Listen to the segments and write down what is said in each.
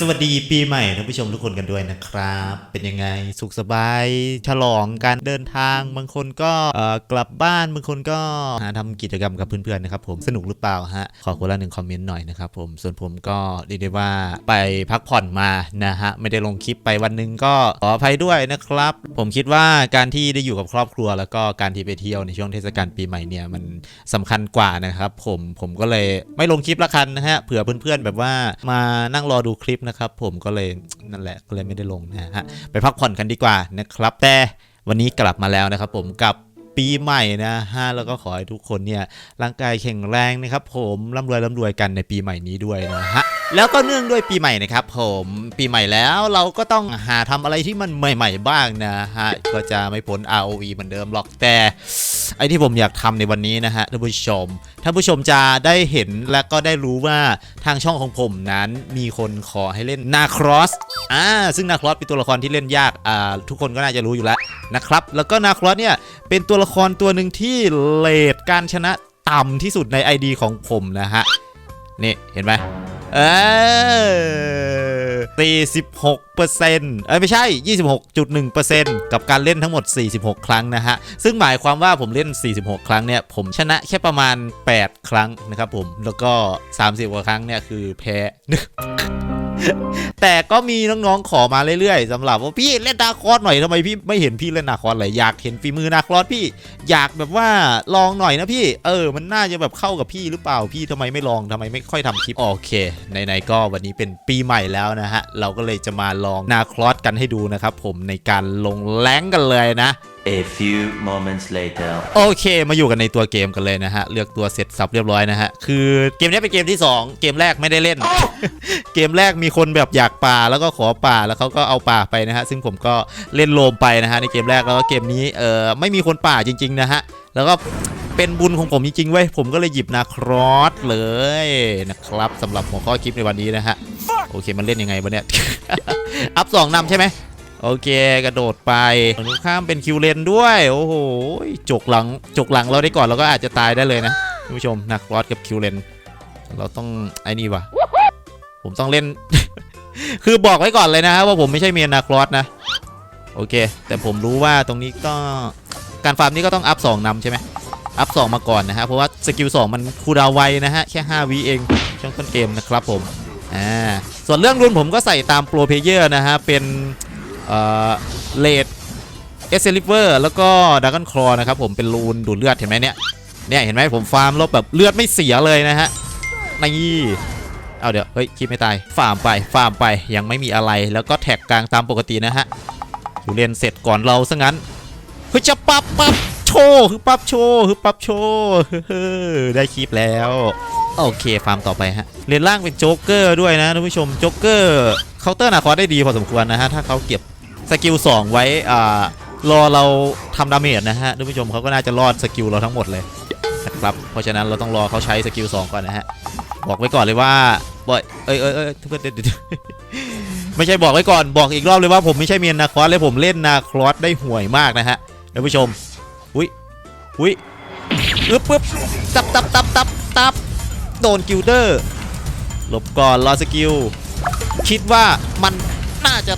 สวัสดีปีใหม่ท่านผู้ชมทุกคนกันด้วยนะครับ เป็นยังไงสุขสบายฉลองการเดินทาง บางคนก็กลับบ้านบางคนก็หาทำกิจกรรมกับเพื่อนๆนะครับผมสนุกหรือเปล่าฮะขอคนละหนึ่งคอมเมนต์หน่อยนะครับผมส่วนผมก็เรียกได้ว่าไปพักผ่อนมานะฮะไม่ได้ลงคลิปไปวันหนึงก็ขออภัยด้วยนะครับ ผมคิดว่าการที่ได้อยู่กับครอบครัว แล้วก็การที่ไปเที่ยวในช่วงเทศกาลปีใหม่เนี่ยมันสำคัญกว่านะครับผมผมก็เลยไม่ลงคลิปละกันนะฮะเผื่อเพื่อนๆแบบว่ามานั่งรอดูคลิปนะครับผมก็เลยนั่นแหละก็เลยไม่ได้ลงนะฮะไปพักผ่อนกันดีกว่านะครับ แต่วันนี้กลับมาแล้วนะครับผมกับปีใหม่นะฮะแล้วก็ขอให้ทุกคนเนี่ยร่างกายแข็งแรงนะครับผมร่ำรวยร่ำรวยกันในปีใหม่นี้ด้วยนะฮะ แล้วก็เนื่องด้วยปีใหม่นะครับผมปีใหม่แล้วเราก็ต้องหาทำอะไรที่มันใหม่ ๆ บ้างนะฮะก็จะไม่พ้น ROE เหมือนเดิมหรอกแต่ ไอที่ผมอยากทำในวันนี้นะฮะท่านผู้ชมท่านผู้ชมจะได้เห็นและก็ได้รู้ว่าทางช่องของผมนั้นมีคนขอให้เล่นนาครอสอ่าซึ่งนาครอสเป็นตัวละครที่เล่นยากอ่าทุกคนก็น่าจะรู้อยู่แล้วนะครับแล้วก็นาครอสเนี่ยเป็นตัวละครตัวหนึ่งที่เลทการชนะต่ำที่สุดใน ID ของผมนะฮะนี่เห็นไหม เออ46เปอร์เซ็นต์เอ้ยไม่ใช่ 26.1%กับการเล่นทั้งหมด 46 ครั้งนะฮะ ซึ่งหมายความว่าผมเล่น 46 ครั้งเนี่ย ผมชนะแค่ประมาณ 8 ครั้งนะครับผม แล้วก็ 30 กว่าครั้งเนี่ย คือแพ้ แต่ก็มีน้องๆขอมาเรื่อยๆสำหรับว่าพี่เล่นนาคอสหน่อยทำไมพี่ไม่เห็นพี่เล่นนาคอสเลยอยากเห็นฝีมือนาคอสพี่ อยากแบบว่าลองหน่อยนะพี่ เออ มันน่าจะแบบเข้ากับพี่หรือเปล่าพี่ทำไมไม่ลองทำไมไม่ค่อยทำคลิปโอเคไหนๆก็วันนี้เป็นปีใหม่แล้วนะฮะเราก็เลยจะมาลองนาคอสกันให้ดูนะครับผมในการลงแรงกันเลยนะ A few moments later. โอเค มาอยู่กันในตัวเกมกันเลยนะฮะ เลือกตัวเสร็จสับเรียบร้อยนะฮะ คือเกมนี้เป็นเกมที่ 2 เกมแรกไม่ได้เล่น เกมแรกมีคนแบบอยากป่าแล้วก็ขอป่าแล้วเขาก็เอาป่าไปนะฮะ ซึ่งผมก็เล่นโลมไปนะฮะ ในเกมแรกแล้วก็เกมนี้เออไม่มีคนป่าจริง ๆ นะฮะ แล้วก็เป็นบุญของผมจริงๆเว้ย ผมก็เลยหยิบนาครอสเลยนะครับสำหรับหัวข้อคลิปในวันนี้นะฮะ โอเคมันเล่นยังไงวะเนี่ย อัพสองนำใช่ไหม โอเคกระโดดไปตรงข้ามเป็นคิวเลนด้วย โอ้โหจกหลังจกหลังเราได้ก่อนเราก็อาจจะตายได้เลยนะคุณผู้ชมนักรอดกับคิวเลนเราต้องไอ้นี่วะผมต้องเล่น คือบอกไว้ก่อนเลยนะครับว่าผมไม่ใช่เมียนาครอสนะ โอเค แต่ผมรู้ว่าตรงนี้ก็การฟาร์มนี้ก็ต้องอัพ2นำใช่ไหมอัพ2มาก่อนนะฮะเพราะว่าสกิล2มันคูลดาวไวนะฮะแค่5วิเองช่วงต้นเกมนะครับผมอ่าส่วนเรื่องรุนผมก็ใส่ตามโปรเพเยอร์นะฮะเป็น เออเลดเอสเซลิเวอร์แล้วก็ดักกันคลอนะครับผมเป็นรูนดูดเลือดเห็นไหมเนี่ยเนี่ยเห็นไหมผมฟาร์มล้วแบบเลือดไม่เสียเลยนะฮะนี่เอาเดี๋ยวเฮ้ยคิดไม่ตายฟาร์มไปฟาร์มไปยังไม่มีอะไรแล้วก็แท็กกลางตามปกตินะฮะอยู่เรียนเสร็จก่อนเราซะงั้นเฮ้ยจะปั๊บปั๊บโชว์คือปั๊บโชว์คือปั๊บโชว์ได้คลิปแล้วโอเคฟาร์มต่อไปฮะเลนล่างเป็นโจ๊กเกอร์ด้วยนะท่านผู้ชมโจ๊กเกอร์เคาน์เตอร์นาคอได้ดีพอสมควรนะฮะถ้าเขาเก็บ สกิล2ไว้อ่ารอเราทำดาเมจนะฮะท่านผู้ชมเขาก็น่าจะรอดสกิลเราทั้งหมดเลยนะครับเพราะฉะนั้นเราต้องรอเขาใช้สกิล2ก่อนนะฮะบอกไว้ก่อนเลยว่าบอยเอ้ยเอ้ยเอ้ยเพื่อนเดี๋ยวเดี๋ยวไม่ใช่บอกไว้ก่อนบอกอีกรอบเลยว่าผมไม่ใช่เมียนนาคอสเลยผมเล่นนาคอสได้ห่วยมากนะฮะท่านผู้ชมอุ้ยอุ้ยอึ๊บปึ๊บตับตับตับตับตับโดนกิลเดอร์หลบก่อนรอสกิลคิดว่ามันน่าจะ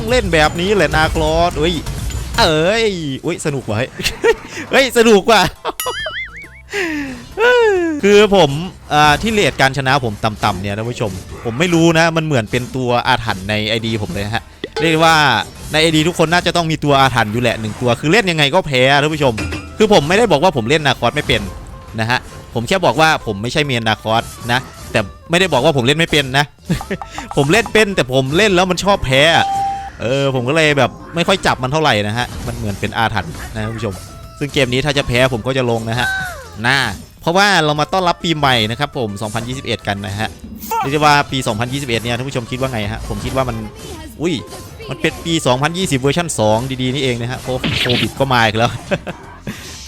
ต้องเล่นแบบนี้แหละนาคลอสเอ้ย เอ้ยอุ้ยสนุกว่ะเฮ้ยเฮ้ยสนุกว่ะคือผมอ่าที่เลทการชนะผมต่ำๆเนี่ยท่านผู้ชม ผมไม่รู้นะ มันเหมือนเป็นตัวอาถรรพ์ใน ID ผมเลยฮะ เรียกว่าใน ID ทุกคนน่าจะต้องมีตัวอาถรรพ์อยู่แหละหนึ่งตัว คือเล่นยังไงก็แพ้ท่านผู้ชม คือผมไม่ได้บอกว่าผมเล่นนาคอสไม่เป็นนะฮะ ผมแค่บอกว่าผมไม่ใช่เมียนนาคอสนะ แต่ไม่ได้บอกว่าผมเล่นไม่เป็นนะ ผมเล่นเป็นแต่ผมเล่นแล้วมันชอบแพ้ เออผมก็เลยแบบไม่ค่อยจับมันเท่าไหร่นะฮะ มันเหมือนเป็นอาถรรพ์นะท่านผู้ชม ซึ่งเกมนี้ถ้าจะแพ้ผมก็จะลงนะฮะน่าเพราะว่าเรามาต้อนรับปีใหม่นะครับผม 2021 กันนะฮะเรียกได้ว่าปี 2021 เนี่ยท่านผู้ชมคิดว่าไงฮะ ผมคิดว่ามัน อุ้ย มันเป็นปี 2020 เวอร์ชัน2 ดีๆ นี่เองนะฮะโควิดก็มาอีกแล้ว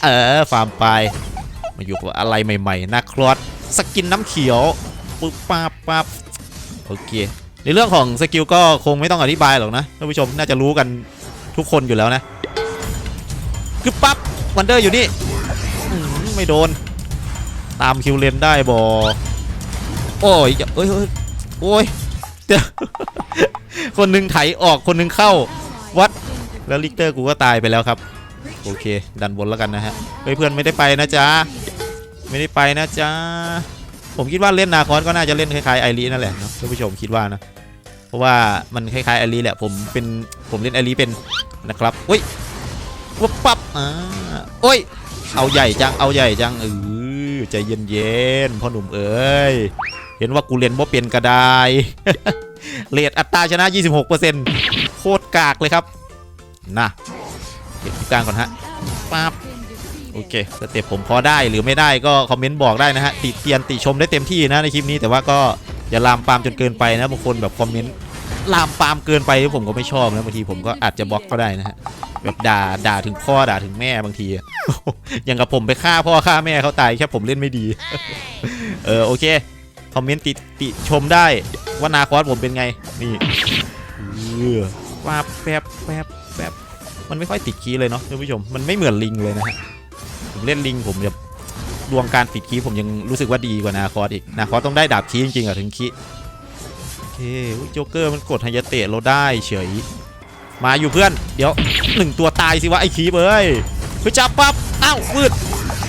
เออ ฟาร์มไปมาอยู่กับอะไรใหม่ๆนาครอสสกินน้ำเขียว ปึ๊บปับปับโอเค ในเรื่องของสกิลก็คงไม่ต้องอธิบายหรอกนะท่านผู้ชมน่าจะรู้กันทุกคนอยู่แล้วนะคือปั๊บวันเดอร์อยู่นี่ไม่โดน ตามคิวเลนได้บอโอ้ยเอ้ยโอ้ยเเตอร์คนหนึ่งไถออกคนหนึ่งเข้าวัดแล้วลิกเตอร์กูก็ตายไปแล้วครับ โอเค ดันบนแล้วกันนะฮะเฮ้ยเพื่อนไม่ได้ไปนะจ๊ะไม่ได้ไปนะจ๊ะ ผมคิดว่าเล่นนาคอนก็น่าจะเล่นคล้ายๆไอรีนั่นแหละนะท่านผู้ชมคิดว่านะ เพราะว่ามันคล้ายๆไอรีแหละผมเป็นผมเล่นไอรีเป็นนะครับอุ้ยวับปั๊บอ่าโอ้ยเอาใหญ่จังเอาใหญ่จังเออใจเย็นๆพ่อหนุ่มเอ้ยเห็นว่ากูเล่นบ่เปลี่ยนกระไดเรทอัตราชนะ 26%โคตรกากเลยครับนะเก็บกลางก่อนฮะปั๊บ โอเคสเต็ปผมพอได้หรือไม่ได้ก็คอมเมนต์บอกได้นะฮะติเตียนติชมได้เต็มที่นะในคลิปนี้แต่ว่าก็อย่าลามปามจนเกินไปนะบางคนแบบคอมเมนต์ลามปามเกินไปผมก็ไม่ชอบนะบางทีผมก็อาจจะบล็อกก็ได้นะฮะแบบด่าด่าถึงพ่อด่าถึงแม่บางทีอย่างกับผมไปฆ่าพ่อฆ่าแม่เขาตายแค่ผมเล่นไม่ดีเออโอเคคอมเมนต์ติติชมได้ว่านาคอสผมเป็นไงนี่เออว่าแป๊บแป๊บแป๊บมันไม่ค่อยติดคีย์เลยเนาะท่านผู้ชมมันไม่เหมือนลิงเลยนะฮะ เล่นลิงผมแบบดวงการติดคีผมยังรู้สึกว่าดีกว่านาคอสอีกนาคอสต้องได้ดาบคีจริงๆอะถึงคีโอเคโจ๊กเกอร์มันกดไฮยาเตะเราได้เฉย มาอยู่เพื่อน เดี๋ยวหนึ่งตัวตายสิวะไอ้คีเอ้ยไปจับปั๊บอ้าววืด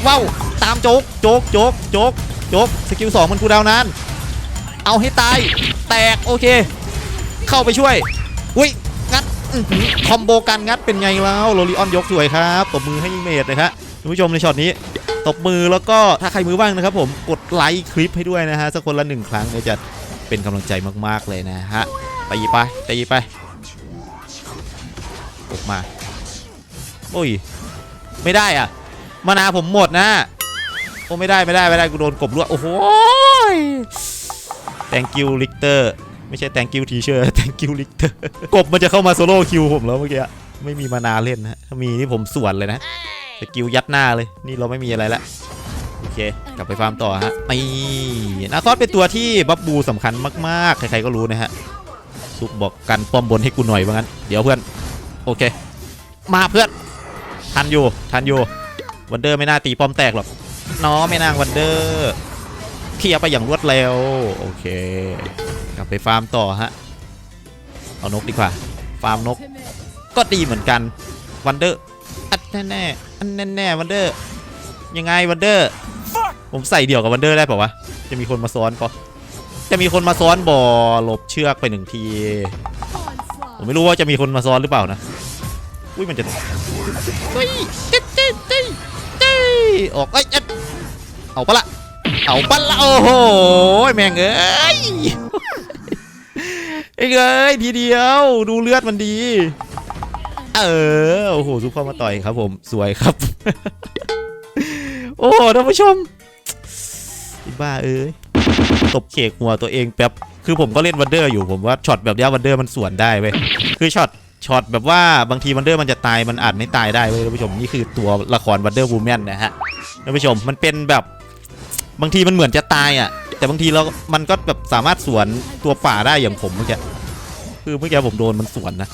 ว้าวตามโจ๊กโจ๊กโจ๊กโจ๊กโจ๊กสกิลสองมันกูดาวนานเอาให้ตายแตกโอเค เข้าไปช่วยอุ้ยงัดคอมโบกันงัดเป็นไงแล้วโรลิออนยกสวยครับตบมือให้เมดเลยครับ คุณผู้ชมในช็อตนี้ตบมือแล้วก็ถ้าใครมือว่างนะครับผมกดไลค์คลิปให้ด้วยนะฮะสักคนละหนึ่งครั้งเนี่ยจะเป็นกำลังใจมากๆเลยนะฮะตีไปตีไปออกมาโอ้ยไม่ได้อะมานาผมหมดนะโอ้ไม่ได้ไม่ได้ไม่ได้กูโดนกบลวกโอ้โห thank you Lichter ไม่ใช่ thank you teacher thank you Lichter กบมันจะเข้ามาโซโล่คิวผมแล้วเมื่อกี้ไม่มีมานาเล่นนะถ้ามีนี่ผมสวนเลยนะ สกิลยัดหน้าเลย นี่เราไม่มีอะไรละโอเค กลับไปฟาร์มต่อฮะนี่นาคอสเป็นตัวที่บัฟบูสำคัญมากๆ ใครๆก็รู้นะฮะ ซุปบอกกันป้อมบนให้กูหน่อยว่างั้น เดี๋ยวเพื่อน โอเค มาเพื่อน ทันอยู่ทันอยู่วันเดอร์ไม่น่าตีป้อมแตกหรอกน้อไม่นางวันเดอร์เคลียร์ไปอย่างรวดเร็ว โอเค กลับไปฟาร์มต่อฮะ เอานกดีกว่า ฟาร์มนก ก็ดีเหมือนกันวันเดอร์ อันแน่แน่อันแน่แน่วันเดอร์ยังไงวันเดอร์ผมใส่เดี่ยวกับวันเดอร์ได้เปล่าวะจะมีคนมาซ้อนปะจะมีคนมาซ้อนบ่อหลบเชือกไปหนึ่งทีผมไม่รู้ว่าจะมีคนมาซ้อนหรือเปล่านะอุ้ยมันจะเฮ้ยเจ๊เจ๊เจ๊เจ๊ออกเอ้เอ้ยเอาปะละเอาปะละโอ้โหแม่งเอ้ยเอ้ยเอ้ยทีเดียว ดูเลือดมันดี เออ โอ้โหซุปเข้ามาต่อยครับผม สวยครับ โอ้ท่านผู้ชมบ้าเอ้ย ตบเขกหัวตัวเองแป๊บ คือผมก็เล่นวันเดอร์อยู่ผมว่าช็อตแบบนี้วันเดอร์มันสวนได้เว้ย คือช็อตช็อตแบบว่าบางทีวันเดอร์มันจะตายมันอาจไม่ตายได้เว้ยท่านผู้ชมนี่คือตัวละครวันเดอร์วูแมนนะฮะท่านผู้ชมมันเป็นแบบบางทีมันเหมือนจะตายอะ แต่บางทีเรามันก็แบบสามารถสวนตัวป่าได้อย่างผมเมื่อกี้ คือเมื่อกี้ผมโดนมันสวนนะ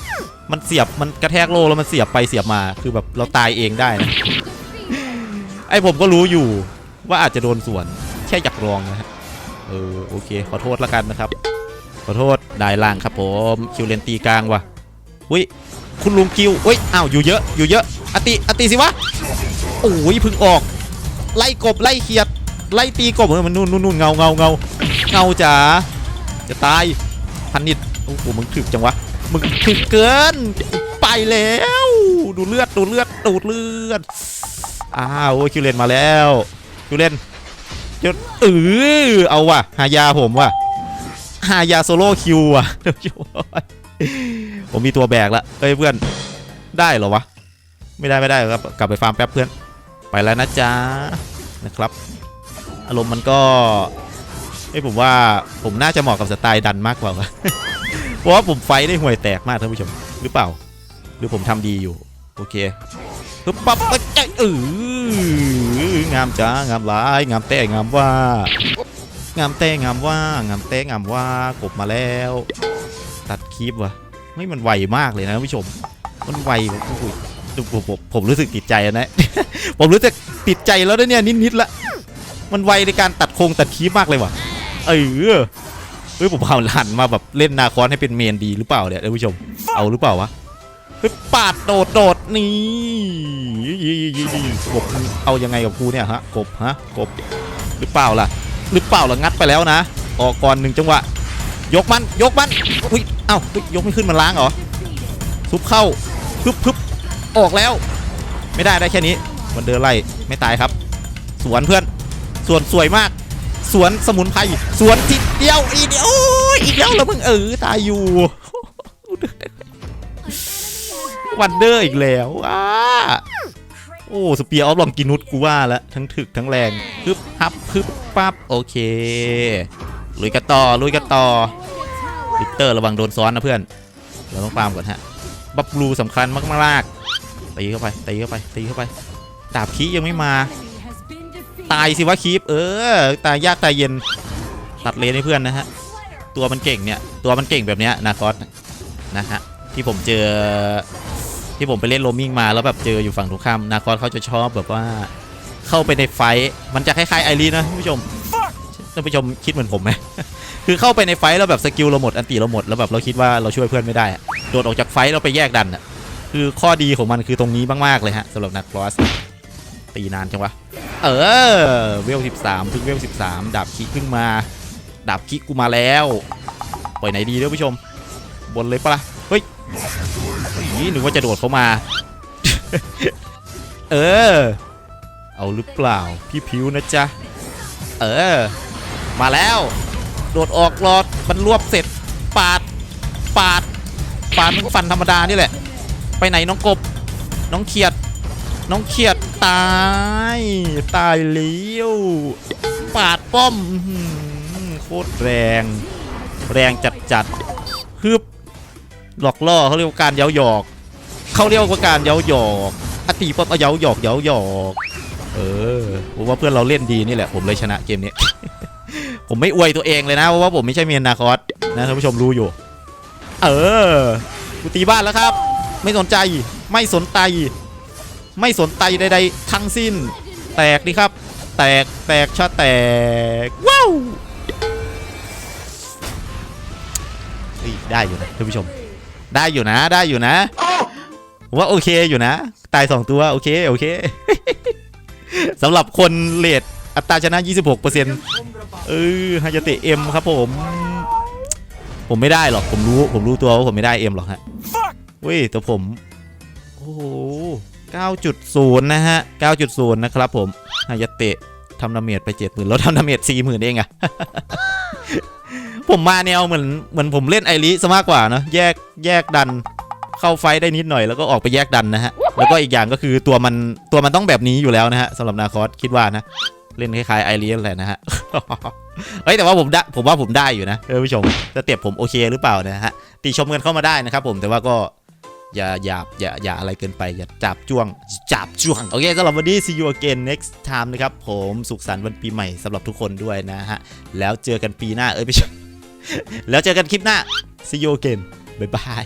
มันเสียบมันกระแทกโลแล้วมันเสียบไปเสียบมา คือแบบเราตายเองได้นะ ไอผมก็รู้อยู่ว่าอาจจะโดนสวน แค่อยากลองนะฮะ เออโอเค ขอโทษละกันนะครับ ขอโทษได้ล่างครับผมคิวเลนตีกลางว่ะอุ้ยคุณลุงคิวอุ้ยอ้าวอยู่เยอะอยู่เยอะอติอติสิวะโอ้ยพึ่งออก ไล่กบไล่เขียดไล่ตีกบมันนู่นนู่นเงาเงาเงาเงาจ๋าจะตายพันนิด อ้โหมึงถึกจังวะ มึงถึกเกิน ไปแล้ว ดูเลือดดูเลือดดูดเลือด อ้าวคิวเลนมาแล้วคิวเลนจดเออเอาว่ะหายาผมว่ะหายาโซโล่คิวอะผมมีตัวแบกละเอ้ยเพื่อนได้เหรอวะ ไม่ได้ไม่ได้ครับกลับไปฟาร์มแป๊บเพื่อน ไปแล้วนะจ๊ะนะครับ อารมณ์มันก็เอ้ผมว่าผมน่าจะเหมาะกับสไตล์ดันมากกว่า เพราะว่าผมไฟได้ห่วยแตกมากท่านผู้ชมหรือเปล่า หรือผมทำดีอยู่ โอเคปึ๊บปั๊บเอ้ยเอองามจ้างามหลายงามแต่งามว่างามเต้งามว่างามเต้งามว่ากบมาแล้ว ตัดคลิปวะไม่มันไวมากเลยนะท่านผู้ชม มันไวแบบโอ้โหผมผมผมรู้สึกติดใจนะ ผมรู้สึกติดใจแล้วเนี่ยนิดๆละมันไวในการตัดโครงตัดคลิปมากเลยว่ะเออ เฮ้ยผมเอาหันมาแบบเล่นนาคอนให้เป็นเมนดีหรือเปล่าเนี่ยท่านผู้ชม เอาหรือเปล่าวะเฮ้ยปาดโดดโดดนี่กบมันเอายังไงกับกูเนี่ยฮะกบฮะกบหรือเปล่าล่ะ หรือเปล่าล่ะงัดไปแล้วนะ ออกก่อนหนึ่งจังหวะ ยกมันยกมันอุ้ยเอ้ายกไม่ขึ้นมันล้างเหรอซุปเข้าพึบพึบออกแล้ว ไม่ได้ได้แค่นี้มันเดินไล่ไม่ตายครับ สวนเพื่อน ส่วนสวยมาก สวนสมุนไพรสวนทีเดียวอีเดียวโอ้ยอีกแล้วแล้วมึงเออตายอยู่วันเดอร์อีกแล้วอ้าโอ้สเปียร์ออฟลองกินุสกูว่าแล้วทั้งถึกทั้งแรงพึบฮับพึบปั๊บโอเคลุยกันต่อลุยกันต่อลิกเตอร์ระวังโดนซ้อนนะเพื่อน เราต้องปาล์มก่อนฮะบับลูสำคัญมากๆตีเข้าไปตีเข้าไปตีเข้าไป ดาบคียังไม่มา ตายสิวะคีปเออ ตายยากตายเย็นตัดเลนให้เพื่อนนะฮะ ตัวมันเก่งเนี่ย ตัวมันเก่งแบบเนี้ยนาคอสนะฮะ ที่ผมเจอ ที่ผมไปเล่นโรมิงมาแล้วแบบเจออยู่ฝั่งตรงข้ามนาคอสเขาจะชอบแบบว่าเข้าไปในไฟ มันจะคล้ายๆไอรีนนะท่านผู้ชมท่านผู้ชมคิดเหมือนผมไหมคือเข้าไปในไฟแล้วแบบสกิลเราหมดอันตีเราหมดแล้วแบบเราคิดว่าเราช่วยเพื่อนไม่ได้โดดออกจากไฟท์แล้วไปแยกดันอะคือข้อดีของมันคือตรงนี้มากๆเลยฮะสำหรับนักครอสตีนานจังวะ เออ เวล 13เพิ่งเวล 13 ดาบคิกเพิ่งมา ดาบคิกกูมาแล้ว ปล่อยไหนดีเด้อผู้ชม บนเลยปะล่ะ เฮ้ยอีนึกว่าจะโดดเข้ามา เออ เอาหรือเปล่า พี่พิวนะจ๊ะ เออ มาแล้ว โดดออกรอดมันรวบเสร็จ ปาด ปาด ปาดมันก็ฟันธรรมดานี่แหละ ไปไหนน้องกบ น้องเขียด น้องเขียดตาย ตายเลี้ยวปาดป้อมโคตรแรง แรงจัดจัดๆฮึบหลอกล่อเขาเรียกว่าการเย้าหยอกเขาเรียกว่าการเย้าหยอกอติป๊อปเอาเย้าหยอกเย้าหยอกเออผมว่าเพื่อนเราเล่นดีนี่แหละผมเลยชนะเกมนี้ ผมไม่อวยตัวเองเลยนะเพราะว่าผมไม่ใช่เมียนนาคอสนะท่านผู้ชมรู้อยู่ เออกูตีบ้านแล้วครับ ไม่สนใจไม่สนใจ ไม่สนใจใดๆ ทั้งสิ้น แตกดิครับ แตกแตกชาแตก ว้าวได้อยู่นะท่านผู้ชม ได้อยู่นะได้อยู่นะว่าโอเคอยู่นะ ตาย 2 ตัวโอเคโอเคสำหรับคนเลดอัตราชนะ 26%เออฮายาเตะเอ็มครับผม ผมไม่ได้หรอก ผมรู้ ผมรู้ตัวว่าผมไม่ได้เอ็มหรอกฮะเว้ยแต่ผม โอ้โห 9.0 นะฮะ 9.0 นะครับผมฮายาเตะทำดาเมจไป 70,000แล้วทำดาเมจ40,000 เองอะผมมาแนวเหมือนเหมือนผมเล่นไอริซะมากกว่านะแยกแยกดันเข้าไฟได้นิดหน่อยแล้วก็ออกไปแยกดันนะฮะ แล้วก็อีกอย่างก็คือตัวมันตัวมันต้องแบบนี้อยู่แล้วนะฮะสำหรับนาคอสคิดว่านะ เล่นคล้ายๆไอรินั่นแหละนะฮะเฮ้ยแต่ว่าผมได้ผมว่าผมได้อยู่นะท่านผู้ชมสเต็ปผมโอเคหรือเปล่านะฮะติชมกันเข้ามาได้นะครับผมแต่ว่าก็ อย่าอย่าอย่าอย่าอะไรเกินไป อย่าจับจ้วงจับจ้วง โอเคสำหรับวันนี้ see you again next time นะครับ ผมสุขสันต์วันปีใหม่สำหรับทุกคนด้วยนะฮะ แล้วเจอกันปีหน้าเอ้ยไม่ใช่แล้วเจอกันคลิปหน้า see you again บ๊ายบาย